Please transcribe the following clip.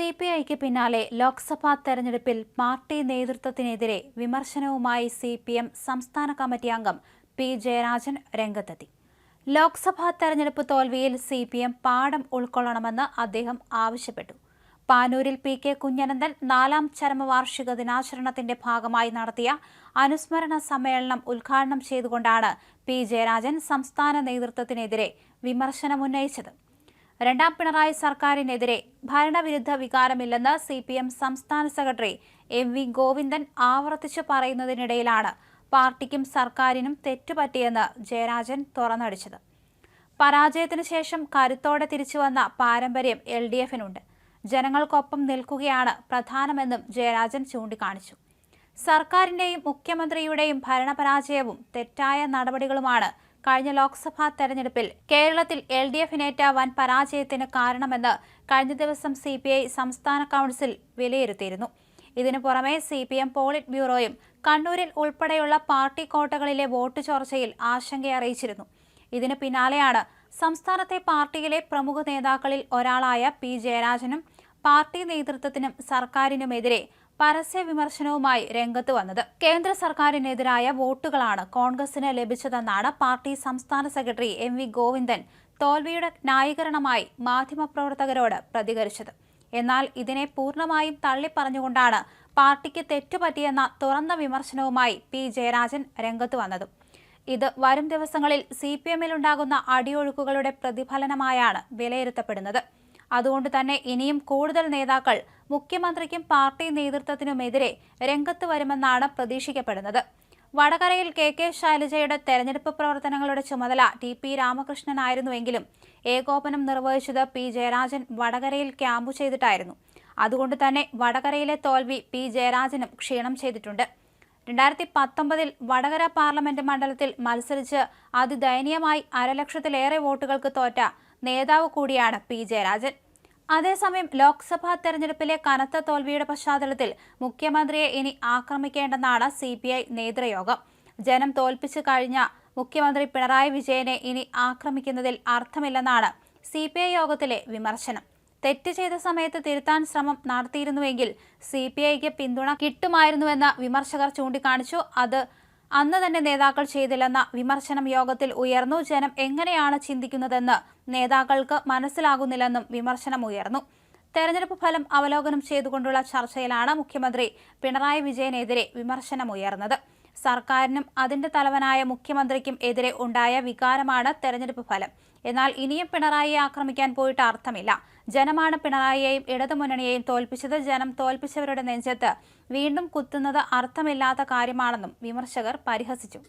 C P ഐക്ക് പിന്നാലെ ലോക്സഭാ തെരഞ്ഞെടുപ്പിൽ പാർട്ടി നേതൃത്വത്തിനെതിരെ വിമർശനവുമായി സി പി എം സംസ്ഥാന കമ്മിറ്റി അംഗം പി ജയരാജൻ രംഗത്തെത്തി. ലോക്സഭാ തെരഞ്ഞെടുപ്പ് തോൽവിയിൽ സി പി എം പാഠം ഉൾക്കൊള്ളണമെന്ന് അദ്ദേഹം ആവശ്യപ്പെട്ടു. പാനൂരിൽ പി കെ കുഞ്ഞനന്ദൻ നാലാം ചരമവാർഷിക ദിനാചരണത്തിന്റെ ഭാഗമായി നടത്തിയ അനുസ്മരണ സമ്മേളനം ഉദ്ഘാടനം ചെയ്തുകൊണ്ടാണ് പി ജയരാജൻ സംസ്ഥാന നേതൃത്വത്തിനെതിരെ വിമർശനമുന്നയിച്ചത്. രണ്ടാം പിണറായി സർക്കാരിനെതിരെ ഭരണവിരുദ്ധ വികാരമില്ലെന്ന് സി പി എം സംസ്ഥാന സെക്രട്ടറി എം വി ഗോവിന്ദൻ ആവർത്തിച്ചു പറയുന്നതിനിടയിലാണ് പാർട്ടിക്കും സർക്കാരിനും തെറ്റുപറ്റിയെന്ന് ജയരാജൻ തുറന്നടിച്ചത്. പരാജയത്തിനു ശേഷം കരുത്തോടെ തിരിച്ചുവന്ന പാരമ്പര്യം എൽ ഡി എഫിനുണ്ട്. ജനങ്ങൾക്കൊപ്പം നിൽക്കുകയാണ് പ്രധാനമെന്നും ജയരാജൻ ചൂണ്ടിക്കാണിച്ചു. സർക്കാരിന്റെയും മുഖ്യമന്ത്രിയുടെയും ഭരണപരാജയവും തെറ്റായ നടപടികളുമാണ് കഴിഞ്ഞ ലോക്സഭാ തെരഞ്ഞെടുപ്പിൽ കേരളത്തിൽ എൽ ഡി എഫിനേറ്റ വൻ പരാജയത്തിന് കാരണമെന്ന് കഴിഞ്ഞ ദിവസം സി പി ഐ സംസ്ഥാന കൗൺസിൽ വിലയിരുത്തിയിരുന്നു. ഇതിനു പുറമെ സി പി എം പോളിറ്റ് ബ്യൂറോയും കണ്ണൂരിൽ ഉൾപ്പെടെയുള്ള പാർട്ടി കോട്ടകളിലെ വോട്ട് ചോർച്ചയിൽ ആശങ്കയറിയിച്ചിരുന്നു ഇതിന് പിന്നാലെയാണ് സംസ്ഥാനത്തെ പാർട്ടിയിലെ പ്രമുഖ നേതാക്കളിൽ ഒരാളായ പി ജയരാജനും പാർട്ടി നേതൃത്വത്തിനും സർക്കാരിനുമെതിരെ പരസ്യ വിമർശനവുമായി രംഗത്ത് വന്നത്. കേന്ദ്ര സർക്കാരിനെതിരായ വോട്ടുകളാണ് കോൺഗ്രസിന് ലഭിച്ചതെന്നാണ് പാർട്ടി സംസ്ഥാന സെക്രട്ടറി എം വി ഗോവിന്ദൻ തോൽവിയുടെ ന്യായീകരണമായി മാധ്യമപ്രവർത്തകരോട് പ്രതികരിച്ചത്. എന്നാൽ ഇതിനെ പൂർണമായും തള്ളിപ്പറഞ്ഞുകൊണ്ടാണ് പാർട്ടിക്ക് തെറ്റുപറ്റിയെന്ന തുറന്ന വിമർശനവുമായി പി ജയരാജൻ രംഗത്ത് വന്നത്. ഇത് വരും ദിവസങ്ങളിൽ സി പി എമ്മിലുണ്ടാകുന്ന അടിയൊഴുക്കുകളുടെ പ്രതിഫലനമായാണ് വിലയിരുത്തപ്പെടുന്നത്. അതുകൊണ്ട് തന്നെ ഇനിയും കൂടുതൽ നേതാക്കൾ മുഖ്യമന്ത്രിക്കും പാർട്ടി നേതൃത്വത്തിനുമെതിരെ രംഗത്ത് വരുമെന്നാണ് പ്രതീക്ഷിക്കപ്പെടുന്നത്. വടകരയിൽ കെ കെ ശൈലജയുടെ തെരഞ്ഞെടുപ്പ് പ്രവർത്തനങ്ങളുടെ ചുമതല ടി പി രാമകൃഷ്ണനായിരുന്നുവെങ്കിലും ഏകോപനം നിർവഹിച്ചത് പി ജയരാജൻ വടകരയിൽ ക്യാമ്പു ചെയ്തിട്ടായിരുന്നു. അതുകൊണ്ട് തന്നെ വടകരയിലെ തോൽവി പി ജയരാജനും ക്ഷീണം ചെയ്തിട്ടുണ്ട്. രണ്ടായിരത്തി പത്തൊമ്പതിൽ വടകര പാർലമെന്റ് മണ്ഡലത്തിൽ മത്സരിച്ച് അതിദയനീയമായി അരലക്ഷത്തിലേറെ വോട്ടുകൾക്ക് തോറ്റ നേതാവ് കൂടിയാണ് പി ജയരാജൻ. അതേസമയം ലോക്സഭാ തെരഞ്ഞെടുപ്പിലെ കനത്ത തോൽവിയുടെ പശ്ചാത്തലത്തിൽ മുഖ്യമന്ത്രിയെ ഇനി ആക്രമിക്കേണ്ടെന്നാണ് സി പി ഐ നേതൃയോഗം. ജനം തോൽപ്പിച്ചു കഴിഞ്ഞ മുഖ്യമന്ത്രി പിണറായി വിജയനെ ഇനി ആക്രമിക്കുന്നതിൽ അർത്ഥമില്ലെന്നാണ് സി പി ഐ യോഗത്തിലെ വിമർശനം. തെറ്റ് ചെയ്ത സമയത്ത് തിരുത്താൻ ശ്രമം നടത്തിയിരുന്നുവെങ്കിൽ സി പി ഐക്ക് പിന്തുണ കിട്ടുമായിരുന്നുവെന്ന് വിമർശകർ ചൂണ്ടിക്കാണിച്ചു. അത് അന്ന് തന്നെ നേതാക്കൾ ചെയ്തില്ലെന്ന വിമർശനം യോഗത്തിൽ ഉയർന്നു. ജനം എങ്ങനെയാണ് ചിന്തിക്കുന്നതെന്ന് നേതാക്കൾക്ക് മനസ്സിലാകുന്നില്ലെന്നും വിമർശനം ഉയർന്നു. തെരഞ്ഞെടുപ്പ് ഫലം അവലോകനം ചെയ്തുകൊണ്ടുള്ള ചർച്ചയിലാണ് മുഖ്യമന്ത്രി പിണറായി വിജയനെതിരെ വിമർശനമുയർന്നത് സർക്കാരിനും അതിന്റെ തലവനായ മുഖ്യമന്ത്രിക്കും എതിരെ ഉണ്ടായ വികാരമാണ് തെരഞ്ഞെടുപ്പ് ഫലം. എന്നാൽ ഇനിയും പിണറായിയെ ആക്രമിക്കാൻ പോയിട്ട് അർത്ഥമില്ല. ജനമാണ് പിണറായിയെയും ഇടതുമുന്നണിയെയും തോൽപ്പിച്ചത്. ജനം തോൽപ്പിച്ചവരുടെ നെഞ്ചത്ത് വീണ്ടും കുത്തുന്നത് അർത്ഥമില്ലാത്ത കാര്യമാണെന്നും വിമർശകർ പരിഹസിച്ചു.